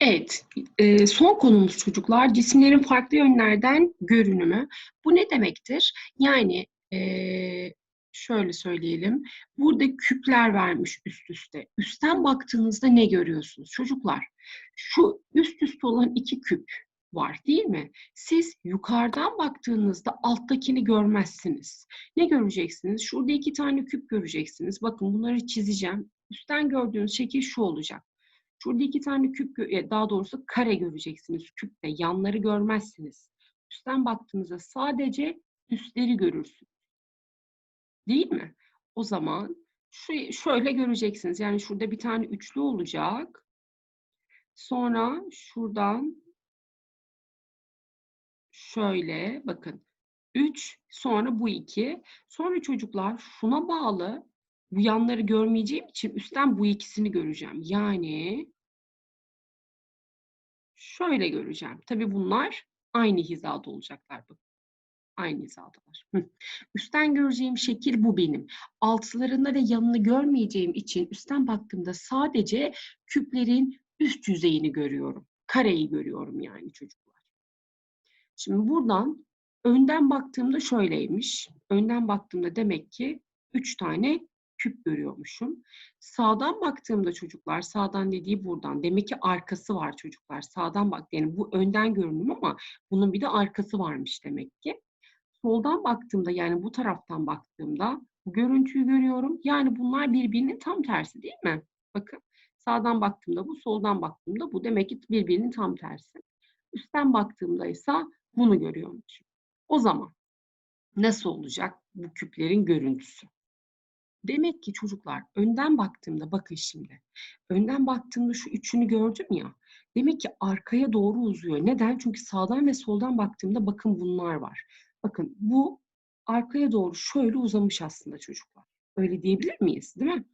Evet, e, son konumuz çocuklar, cisimlerin farklı yönlerden görünümü. Bu ne demektir? Yani e, şöyle söyleyelim, burada küpler vermiş üst üste. Üstten baktığınızda ne görüyorsunuz? Çocuklar, şu üst üste olan iki küp var değil mi? Siz yukarıdan baktığınızda alttakini görmezsiniz. Ne göreceksiniz? Şurada iki tane küp göreceksiniz. Bakın bunları çizeceğim. Üstten gördüğünüz şekil şu olacak. Şurada iki tane küp, daha doğrusu kare göreceksiniz küpte. Yanları görmezsiniz. Üstten baktığınızda sadece üstleri görürsünüz. Değil mi? O zaman şu, şöyle göreceksiniz. Yani şurada bir tane üçlü olacak. Sonra şuradan şöyle bakın. 3 sonra bu 2. Sonra çocuklar şuna bağlı bu yanları görmeyeceğim için üstten bu ikisini göreceğim. Yani şöyle göreceğim. Tabii bunlar aynı hizada olacaklar. Bakın. Aynı hizadalar. Üstten göreceğim şekil bu benim. Altlarında ve yanını görmeyeceğim için üstten baktığımda sadece küplerin üst yüzeyini görüyorum. Kareyi görüyorum yani çocuklar. Şimdi buradan önden baktığımda şöyleymiş. Önden baktığımda demek ki üç tane küp görüyormuşum. Sağdan baktığımda çocuklar, sağdan dediği buradan. Demek ki arkası var çocuklar. Sağdan bak, yani bu önden görünüm ama bunun bir de arkası varmış demek ki. Soldan baktığımda yani bu taraftan baktığımda bu görüntüyü görüyorum. Yani bunlar birbirinin tam tersi değil mi? Bakın sağdan baktığımda bu, soldan baktığımda bu. Demek ki birbirinin tam tersi. Üstten baktığımda ise bunu görüyormuşum. O zaman nasıl olacak bu küplerin görüntüsü? Demek ki çocuklar önden baktığımda bakın şimdi. Önden baktığımda şu üçünü gördüm ya. Demek ki arkaya doğru uzuyor. Neden? Çünkü sağdan ve soldan baktığımda bakın bunlar var. Bakın bu arkaya doğru şöyle uzamış aslında çocuklar. Öyle diyebilir miyiz? Değil mi?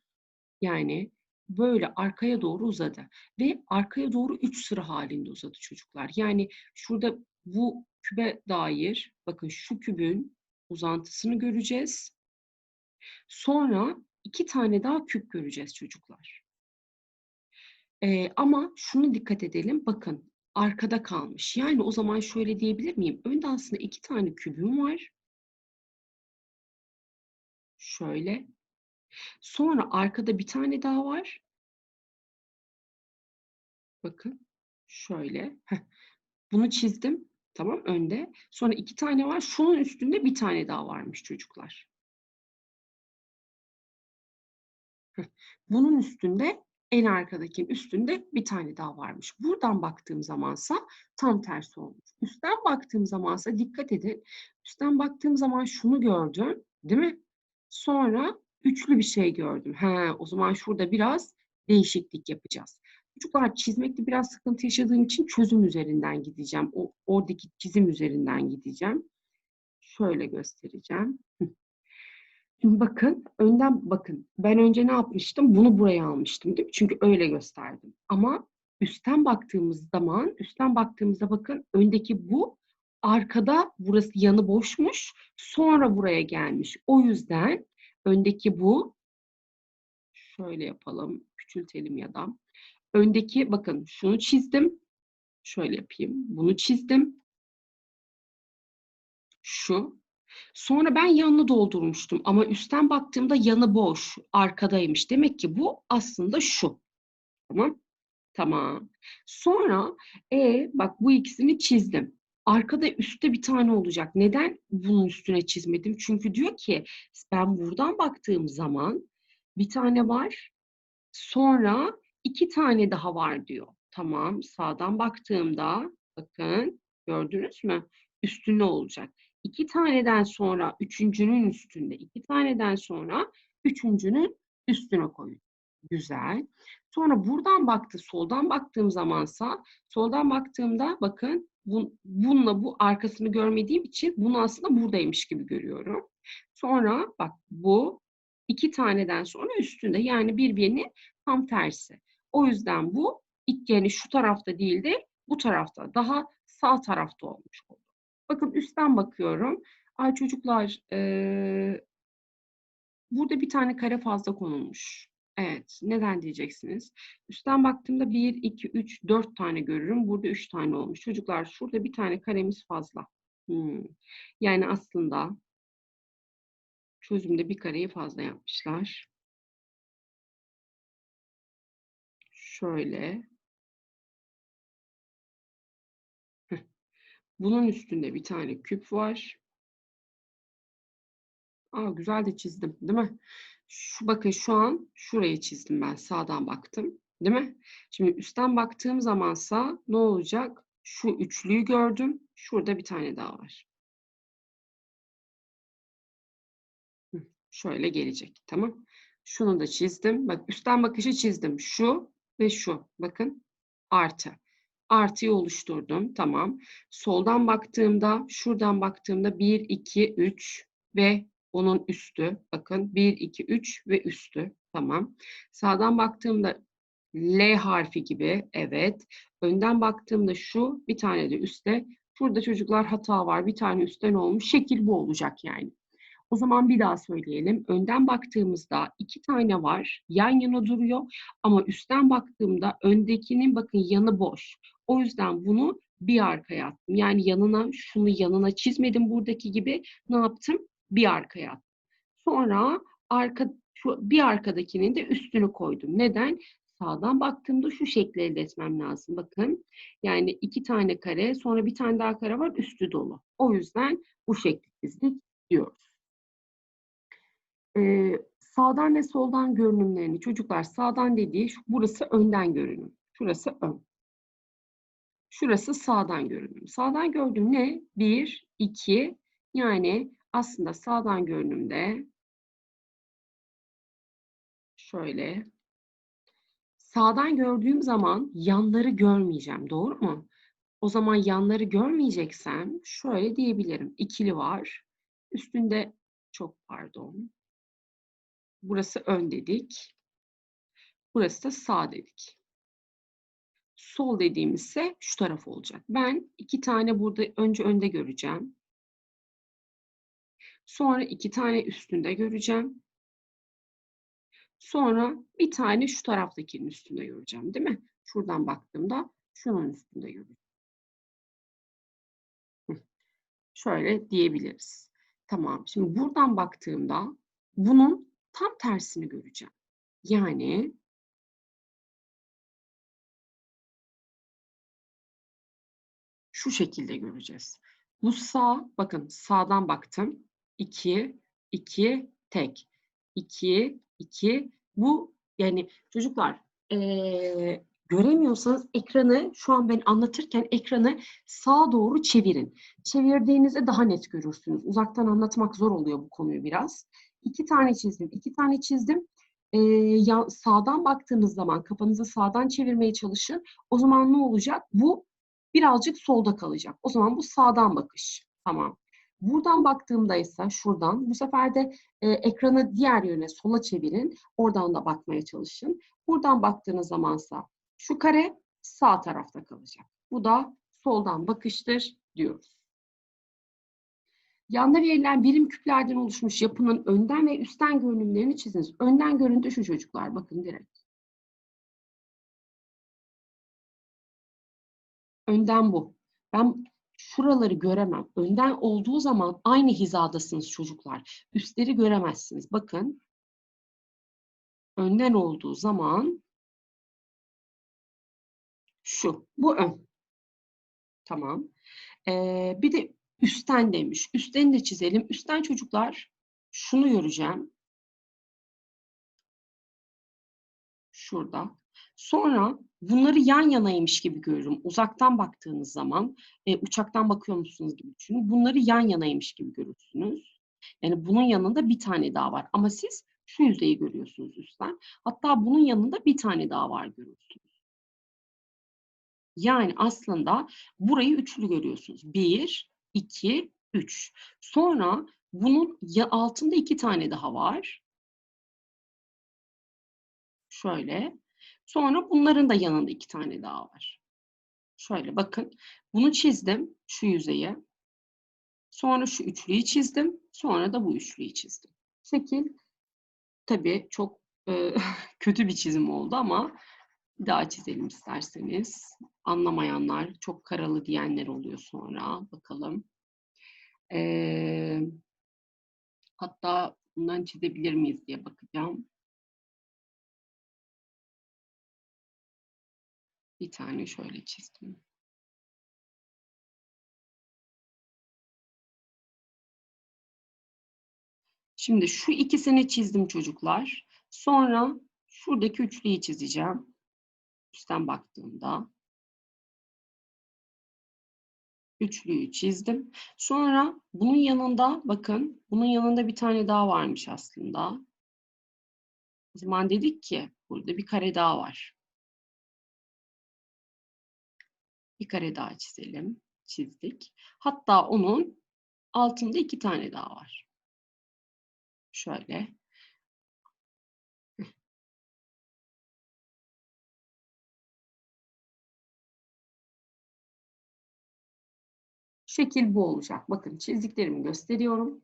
Yani böyle arkaya doğru uzadı. Ve arkaya doğru üç sıra halinde uzadı çocuklar. Yani şurada bu kübe dair bakın şu kübün uzantısını göreceğiz. Sonra iki tane daha küp göreceğiz çocuklar. Ee, ama şunu dikkat edelim. Bakın arkada kalmış. Yani o zaman şöyle diyebilir miyim? Önde aslında iki tane kübüm var. Şöyle. Sonra arkada bir tane daha var. Bakın. Şöyle. Bunu çizdim. Tamam önde. Sonra iki tane var. Şunun üstünde bir tane daha varmış çocuklar. Bunun üstünde en arkadakinin üstünde bir tane daha varmış. Buradan baktığım zamansa tam tersi olmuş. Üstten baktığım zamansa dikkat edin. Üstten baktığım zaman şunu gördüm, değil mi? Sonra üçlü bir şey gördüm. He, o zaman şurada biraz değişiklik yapacağız. Çocuklar çizmekte biraz sıkıntı yaşadığım için çözüm üzerinden gideceğim. O oradaki çizim üzerinden gideceğim. Şöyle göstereceğim. Şimdi bakın, önden bakın. Ben önce ne yapmıştım? Bunu buraya almıştım değil mi? Çünkü öyle gösterdim. Ama üstten baktığımız zaman, üstten baktığımızda bakın öndeki bu, arkada burası yanı boşmuş, sonra buraya gelmiş. O yüzden öndeki bu, şöyle yapalım, küçültelim ya da. Öndeki bakın şunu çizdim. Şöyle yapayım. Bunu çizdim. Şu Sonra ben yanını doldurmuştum ama üstten baktığımda yanı boş, arkadaymış. Demek ki bu aslında şu. Tamam? Tamam. Sonra e bak bu ikisini çizdim. Arkada üstte bir tane olacak. Neden bunun üstüne çizmedim? Çünkü diyor ki ben buradan baktığım zaman bir tane var. Sonra iki tane daha var diyor. Tamam. Sağdan baktığımda bakın gördünüz mü? Üstü ne olacak? İki taneden sonra üçüncünün üstünde, iki taneden sonra üçüncünün üstüne koyun. Güzel. Sonra buradan baktı, soldan baktığım zamansa, soldan baktığımda bakın bun, bununla bu arkasını görmediğim için bunu aslında buradaymış gibi görüyorum. Sonra bak bu iki taneden sonra üstünde yani birbirinin tam tersi. O yüzden bu yani şu tarafta değil de bu tarafta daha sağ tarafta olmuş oldu. Bakın üstten bakıyorum. Ay çocuklar, e, burada bir tane kare fazla konulmuş. Evet. Neden diyeceksiniz? Üstten baktığımda 1, 2, 3, 4 tane görürüm. Burada 3 tane olmuş. Çocuklar şurada bir tane karemiz fazla. Hmm. Yani aslında çözümde bir kareyi fazla yapmışlar. Şöyle. Bunun üstünde bir tane küp var. Aa, güzel de çizdim, değil mi? Şu, bakın şu an şurayı çizdim ben. Sağdan baktım. Değil mi? Şimdi üstten baktığım zamansa ne olacak? Şu üçlüyü gördüm. Şurada bir tane daha var. Şöyle gelecek. Tamam. Şunu da çizdim. Bak üstten bakışı çizdim. Şu ve şu. Bakın artı. Artıyı oluşturdum. Tamam. Soldan baktığımda, şuradan baktığımda 1, 2, 3 ve onun üstü. Bakın 1, 2, 3 ve üstü. Tamam. Sağdan baktığımda L harfi gibi. Evet. Önden baktığımda şu. Bir tane de üstte. Şurada çocuklar hata var. Bir tane üstten olmuş. Şekil bu olacak yani. O zaman bir daha söyleyelim. Önden baktığımızda iki tane var. Yan yana duruyor. Ama üstten baktığımda öndekinin bakın yanı boş. O yüzden bunu bir arkaya attım. Yani yanına şunu yanına çizmedim buradaki gibi. Ne yaptım? Bir arkaya attım. Sonra arka şu bir arkadakinin de üstünü koydum. Neden? Sağdan baktığımda şu şekli elde etmem lazım. Bakın. Yani iki tane kare, sonra bir tane daha kare var, üstü dolu. O yüzden bu şekli çizdik diyoruz. Ee, sağdan ve soldan görünümlerini çocuklar sağdan dediği şu, burası önden görünüm. Şurası ön. Şurası sağdan görünüm. Sağdan gördüğüm ne? 1, 2 yani aslında sağdan görünümde şöyle sağdan gördüğüm zaman yanları görmeyeceğim. Doğru mu? O zaman yanları görmeyeceksem şöyle diyebilirim. İkili var. Üstünde çok pardon. Burası ön dedik. Burası da sağ dedik. Sol dediğimiz ise şu taraf olacak. Ben iki tane burada önce önde göreceğim. Sonra iki tane üstünde göreceğim. Sonra bir tane şu taraftakinin üstünde göreceğim değil mi? Şuradan baktığımda şunun üstünde göreceğim. Şöyle diyebiliriz. Tamam. Şimdi buradan baktığımda bunun tam tersini göreceğim. Yani şu şekilde göreceğiz. Bu sağ, bakın sağdan baktım. 2, 2, tek. 2, 2. Bu yani çocuklar ee, göremiyorsanız ekranı şu an ben anlatırken ekranı sağa doğru çevirin. Çevirdiğinizde daha net görürsünüz. Uzaktan anlatmak zor oluyor bu konuyu biraz. İki tane çizdim, iki tane çizdim. Ee, ya, sağdan baktığınız zaman kafanızı sağdan çevirmeye çalışın. O zaman ne olacak? Bu birazcık solda kalacak. O zaman bu sağdan bakış. Tamam. Buradan baktığımda ise şuradan bu sefer de e, ekranı diğer yöne sola çevirin. Oradan da bakmaya çalışın. Buradan baktığınız zamansa şu kare sağ tarafta kalacak. Bu da soldan bakıştır diyoruz. Yanda verilen birim küplerden oluşmuş yapının önden ve üstten görünümlerini çiziniz. Önden görüntü şu çocuklar. Bakın direkt. Önden bu. Ben şuraları göremem. Önden olduğu zaman aynı hizadasınız çocuklar. Üstleri göremezsiniz. Bakın. Önden olduğu zaman şu. Bu ön. Tamam. Ee, bir de üstten demiş. Üstten de çizelim. Üstten çocuklar şunu göreceğim. Şurada. Sonra bunları yan yanaymış gibi görürüm. Uzaktan baktığınız zaman e, uçaktan bakıyormuşsunuz gibi düşünün. Bunları yan yanaymış gibi görürsünüz. Yani bunun yanında bir tane daha var. Ama siz şu yüzeyi görüyorsunuz üstten. Hatta bunun yanında bir tane daha var görürsünüz. Yani aslında burayı üçlü görüyorsunuz. Bir, iki, üç. Sonra bunun ya altında iki tane daha var. Şöyle. Sonra bunların da yanında iki tane daha var. Şöyle bakın. Bunu çizdim. Şu yüzeye. Sonra şu üçlüyü çizdim. Sonra da bu üçlüyü çizdim. Şekil tabii çok e, kötü bir çizim oldu ama bir daha çizelim isterseniz. Anlamayanlar, çok karalı diyenler oluyor sonra. Bakalım. Ee, hatta bundan çizebilir miyiz diye bakacağım. Bir tane şöyle çizdim. Şimdi şu ikisini çizdim çocuklar. Sonra şuradaki üçlüyü çizeceğim. Üstten baktığımda. Üçlüyü çizdim. Sonra bunun yanında bakın bunun yanında bir tane daha varmış aslında. O zaman dedik ki burada bir kare daha var. Bir kare daha çizelim. Çizdik. Hatta onun altında iki tane daha var. Şöyle. Şekil bu olacak. Bakın çizdiklerimi gösteriyorum.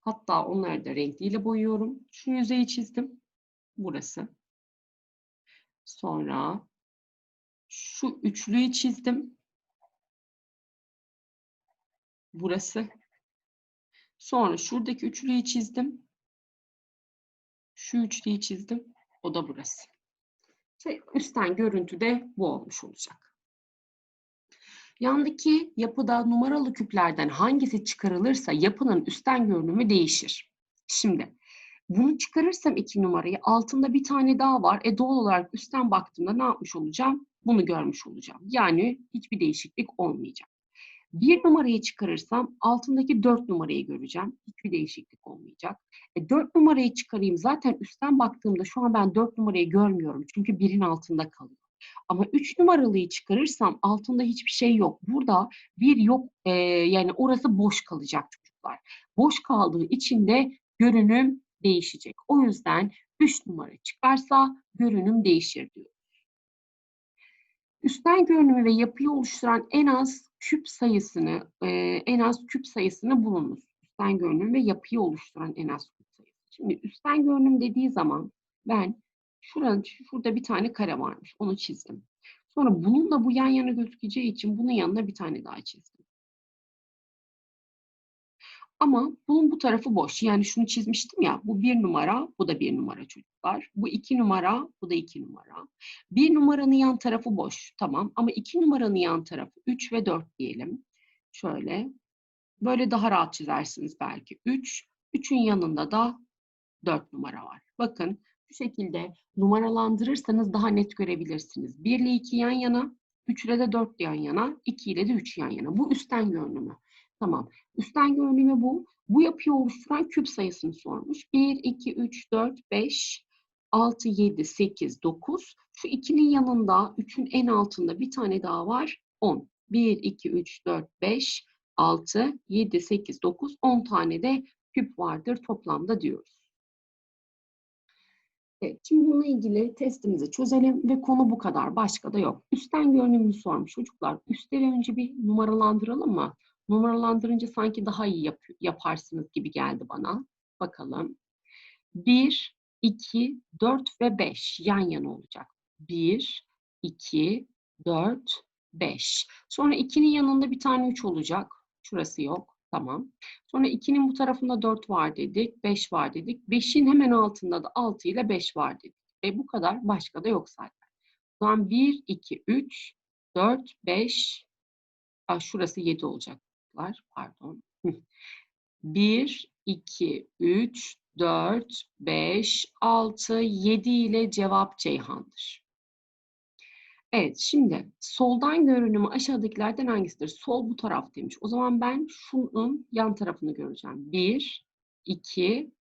Hatta onları da renkliyle boyuyorum. Şu yüzeyi çizdim. Burası. Sonra şu üçlüyü çizdim. Burası. Sonra şuradaki üçlüyü çizdim. Şu üçlüyü çizdim. O da burası. İşte üstten görüntü de bu olmuş olacak. Yandaki yapıda numaralı küplerden hangisi çıkarılırsa yapının üstten görünümü değişir. Şimdi bunu çıkarırsam iki numarayı altında bir tane daha var. E doğal olarak üstten baktığımda ne yapmış olacağım? Bunu görmüş olacağım. Yani hiçbir değişiklik olmayacak. Bir numarayı çıkarırsam altındaki dört numarayı göreceğim. Hiçbir değişiklik olmayacak. E, dört numarayı çıkarayım. Zaten üstten baktığımda şu an ben dört numarayı görmüyorum. Çünkü birin altında kalıyor. Ama üç numaralıyı çıkarırsam altında hiçbir şey yok. Burada bir yok e, yani orası boş kalacak çocuklar. Boş kaldığı için de görünüm değişecek. O yüzden 3 numara çıkarsa görünüm değişir diyor. Üstten görünümü ve yapıyı oluşturan en az küp sayısını e, en az küp sayısını bulunuz. Üstten görünüm ve yapıyı oluşturan en az küp sayısı. Şimdi üstten görünüm dediği zaman ben şuranın şurada bir tane kare varmış. Onu çizdim. Sonra bununla bu yan yana gözükeceği için bunun yanına bir tane daha çizdim. Ama bunun bu tarafı boş. Yani şunu çizmiştim ya, bu bir numara, bu da bir numara çocuklar. Bu iki numara, bu da iki numara. Bir numaranın yan tarafı boş, tamam. Ama iki numaranın yan tarafı üç ve dört diyelim. Şöyle, böyle daha rahat çizersiniz belki. Üç, üçün yanında da dört numara var. Bakın, bu şekilde numaralandırırsanız daha net görebilirsiniz. 1 ile 2 yan yana, 3 ile de 4 yan yana, 2 ile de 3 yan yana. Bu üstten görünümü. Tamam. Üstten görünümü bu. Bu yapıyı oluşturan küp sayısını sormuş. 1, 2, 3, 4, 5, 6, 7, 8, 9. Şu 2'nin yanında 3'ün en altında bir tane daha var. 10. 1, 2, 3, 4, 5, 6, 7, 8, 9, 10 tane de küp vardır toplamda diyoruz. Evet, şimdi bununla ilgili testimizi çözelim ve konu bu kadar. Başka da yok. Üstten görünümünü sormuş çocuklar. Üstleri önce bir numaralandıralım mı? Numaralandırınca sanki daha iyi yap yaparsınız gibi geldi bana. Bakalım. 1, 2, 4 ve 5 yan yana olacak. 1, 2, 4, 5. Sonra 2'nin yanında bir tane 3 olacak. Şurası yok. Tamam. Sonra 2'nin bu tarafında 4 var dedik. 5 var dedik. 5'in hemen altında da 6 ile 5 var dedik. E bu kadar. Başka da yok zaten. O zaman 1, 2, 3, 4, 5. Aa, şurası 7 olacak çocuklar. Pardon. 1, 2, 3, 4, 5, 6, 7 ile cevap Ceyhan'dır. Evet, şimdi soldan görünümü aşağıdakilerden hangisidir? Sol bu taraf demiş. O zaman ben şunun yan tarafını göreceğim. 1, 2,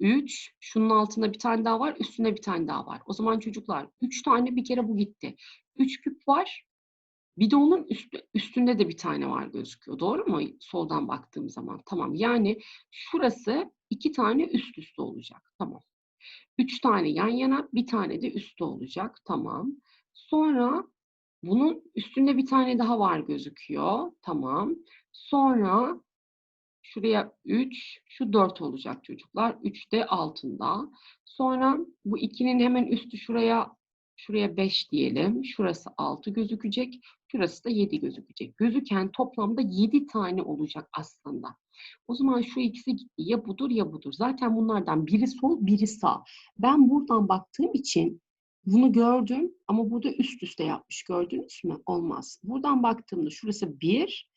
3, şunun altında bir tane daha var, üstünde bir tane daha var. O zaman çocuklar 3 tane bir kere bu gitti. 3 küp var, bir de onun üstü, üstünde de bir tane var gözüküyor. Doğru mu? Soldan baktığım zaman. Tamam. Yani şurası iki tane üst üste olacak. Tamam. Üç tane yan yana, bir tane de üstte olacak. Tamam. Sonra bunun üstünde bir tane daha var gözüküyor. Tamam. Sonra Şuraya 3, şu 4 olacak çocuklar. 3 de altında. Sonra bu 2'nin hemen üstü şuraya şuraya 5 diyelim. Şurası 6 gözükecek. Şurası da 7 gözükecek. Gözüken toplamda 7 tane olacak aslında. O zaman şu ikisi gitti. Ya budur ya budur. Zaten bunlardan biri sol, biri sağ. Ben buradan baktığım için bunu gördüm ama burada üst üste yapmış. Gördünüz mü? Olmaz. Buradan baktığımda şurası 1.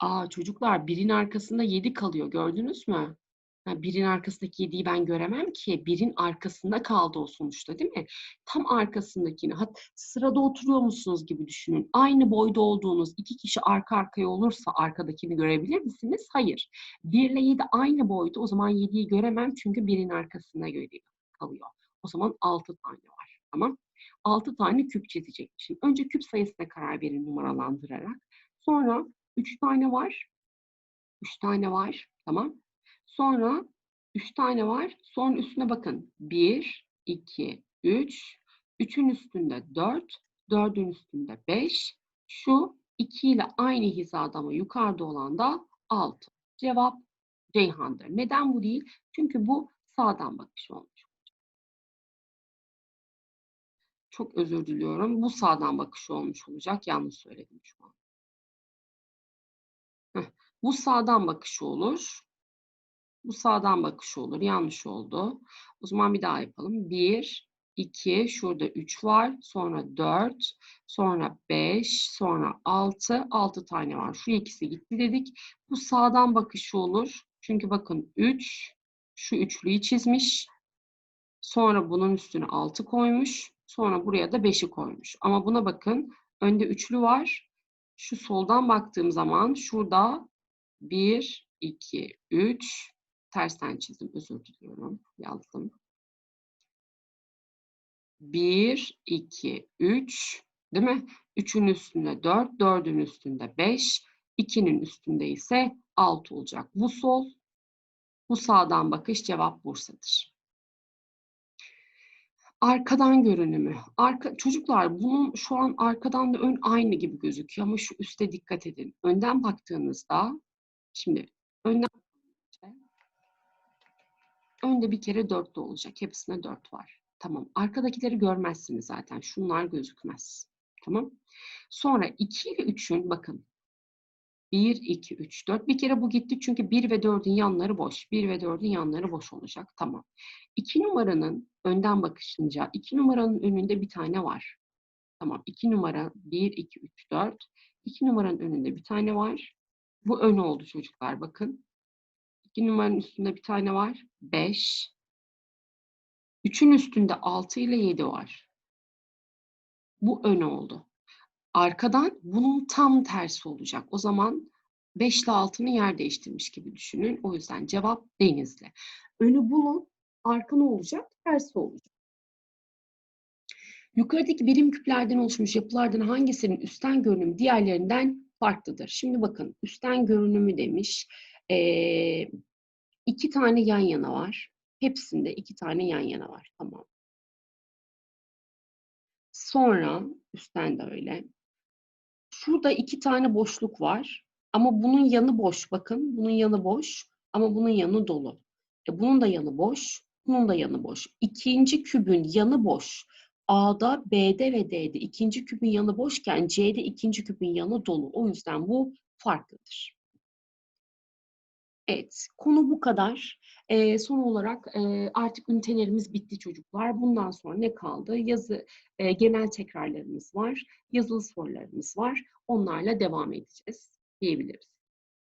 Aa çocuklar birin arkasında 7 kalıyor. Gördünüz mü? Ha, birin arkasındaki 7'yi ben göremem ki. Birin arkasında kaldı o sonuçta değil mi? Tam arkasındakini. Hat, sırada oturuyor musunuz gibi düşünün. Aynı boyda olduğunuz iki kişi arka arkaya olursa arkadakini görebilir misiniz? Hayır. 1 ile 7 aynı boyda. O zaman 7'yi göremem çünkü birin arkasında kalıyor. O zaman 6 tane var. Tamam. 6 tane küp çizecekmişim. Önce küp sayısına karar verin numaralandırarak. Sonra 3 tane var. 3 tane var. Tamam. Sonra 3 tane var. Sonra üstüne bakın. 1, 2, 3. 3'ün üstünde 4. 4'ün üstünde 5. Şu 2 ile aynı hizada ama yukarıda olan da 6. Cevap Ceyhan'dır. Neden bu değil? Çünkü bu sağdan bakış olmuş. Çok özür diliyorum. Bu sağdan bakış olmuş olacak. Yanlış söyledim şu an. Heh. Bu sağdan bakışı olur. Bu sağdan bakışı olur. Yanlış oldu. O zaman bir daha yapalım. 1, 2, şurada 3 var. Sonra 4, sonra 5, sonra 6. 6 tane var. Şu ikisi gitti dedik. Bu sağdan bakışı olur. Çünkü bakın 3, şu üçlüyü çizmiş. Sonra bunun üstüne 6 koymuş. Sonra buraya da 5'i koymuş. Ama buna bakın. Önde üçlü var. Şu soldan baktığım zaman şurada 1, 2, 3. Tersten çizdim. Özür diliyorum. Yazdım. 1, 2, 3. Değil mi? 3'ün üstünde 4, 4'ün üstünde 5, 2'nin üstünde ise 6 olacak. Bu sol, bu sağdan bakış cevap Bursa'dır. Arkadan görünümü. Arka, çocuklar bunun şu an arkadan da ön aynı gibi gözüküyor ama şu üste dikkat edin. Önden baktığınızda şimdi önden önde bir kere dörtlü olacak. Hepsine dört var. Tamam. Arkadakileri görmezsiniz zaten. Şunlar gözükmez. Tamam. Sonra 2 ile 3'ün bakın 1, 2, 3, 4. Bir kere bu gitti çünkü 1 ve 4'ün yanları boş. 1 ve 4'ün yanları boş olacak. Tamam. 2 numaranın önden bakışınca 2 numaranın önünde bir tane var. Tamam. 2 numara 1, 2, 3, 4. 2 numaranın önünde bir tane var. Bu ön oldu çocuklar bakın. 2 numaranın üstünde bir tane var. 5. 3'ün üstünde 6 ile 7 var. Bu ön oldu. Arkadan bunun tam tersi olacak. O zaman 5 ile 6'nın yer değiştirmiş gibi düşünün. O yüzden cevap Denizli. Önü bulun, arka ne olacak? Tersi olacak. Yukarıdaki birim küplerden oluşmuş yapılardan hangisinin üstten görünümü diğerlerinden farklıdır? Şimdi bakın üstten görünümü demiş. Ee, iki tane yan yana var. Hepsinde iki tane yan yana var. Tamam. Sonra üstten de öyle. Şurada iki tane boşluk var. Ama bunun yanı boş. Bakın bunun yanı boş. Ama bunun yanı dolu. E bunun da yanı boş. Bunun da yanı boş. İkinci kübün yanı boş. A'da, B'de ve D'de ikinci kübün yanı boşken C'de ikinci kübün yanı dolu. O yüzden bu farklıdır. Evet, konu bu kadar. Ee, son olarak e, artık ünitelerimiz bitti çocuklar. Bundan sonra ne kaldı? Yazı, e, genel tekrarlarımız var, yazılı sorularımız var. Onlarla devam edeceğiz diyebiliriz.